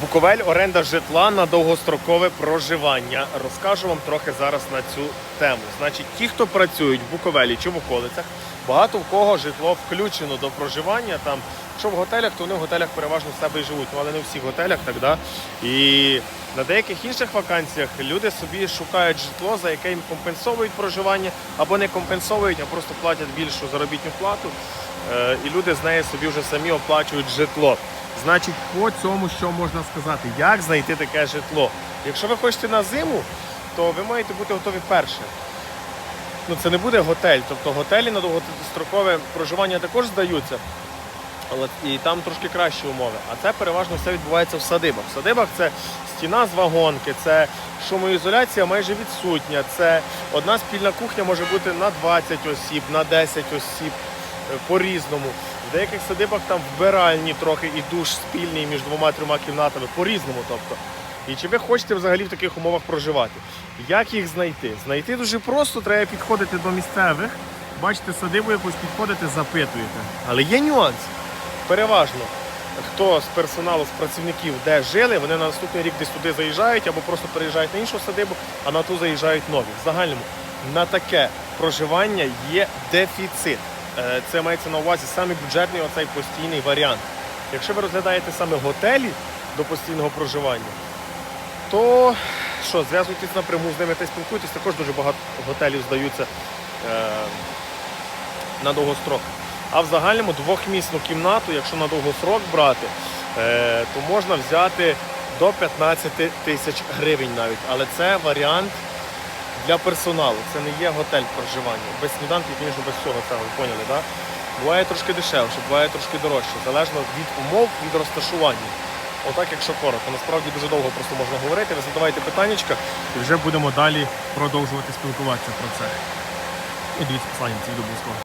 Буковель оренда житла на довгострокове проживання. Розкажу вам трохи зараз на цю тему. Значить, ті, хто працюють в Буковелі чи в околицях, багато в кого житло включено до проживання. Там, що в готелях, то вони в готелях переважно в себе і живуть. Ну, але не в всіх готелях, так да. І на деяких інших вакансіях люди собі шукають житло, за яке їм компенсовують проживання, або не компенсовують, а просто платять більшу заробітну плату. Е, І люди з неї собі вже самі оплачують житло. Значить, по цьому що можна сказати? Як знайти таке житло? Якщо ви хочете на зиму, то ви маєте бути готові перше. Ну, це не буде готель. Тобто готелі на довгострокове проживання також здаються. Але і там трошки кращі умови. А це переважно все відбувається в садибах. В садибах це стіна з вагонки, це шумоізоляція майже відсутня. Це одна спільна кухня може бути на 20 осіб, на 10 осіб по-різному. В деяких садибах там вбиральні трохи і душ спільний між двома-трьома кімнатами, по-різному. Тобто. І чи ви хочете взагалі в таких умовах проживати? Як їх знайти? Знайти дуже просто, треба підходити до місцевих, бачите, садибу якусь підходите, запитуєте. Але є нюанс. Переважно, хто з персоналу, з працівників, де жили, вони на наступний рік десь туди заїжджають або просто переїжджають на іншу садибу, а на ту заїжджають нові. В загальному на таке проживання є дефіцит. Е, Це мається на увазі саме бюджетний оцей постійний варіант. Якщо ви розглядаєте саме готелі до постійного проживання, то що, зв'язуйтесь напряму з ними та спілкуйтесь, також дуже багато готелів здаються е, на довгострок. А в загальному двохмісну кімнату, якщо на довгосрок брати, е, то можна взяти до 15 тисяч гривень навіть. Але це варіант для персоналу. Це не є готель проживання. Без сніданків, звісно, без цього, ви поняли, так? Буває трошки дешевше, буває трошки дорожче, залежно від умов, від розташування. Отак, якщо коротко. Насправді дуже довго просто можна говорити. Ви задавайте питаннячка і вже будемо далі продовжувати спілкуватися про це. І дивіться послання обов'язково.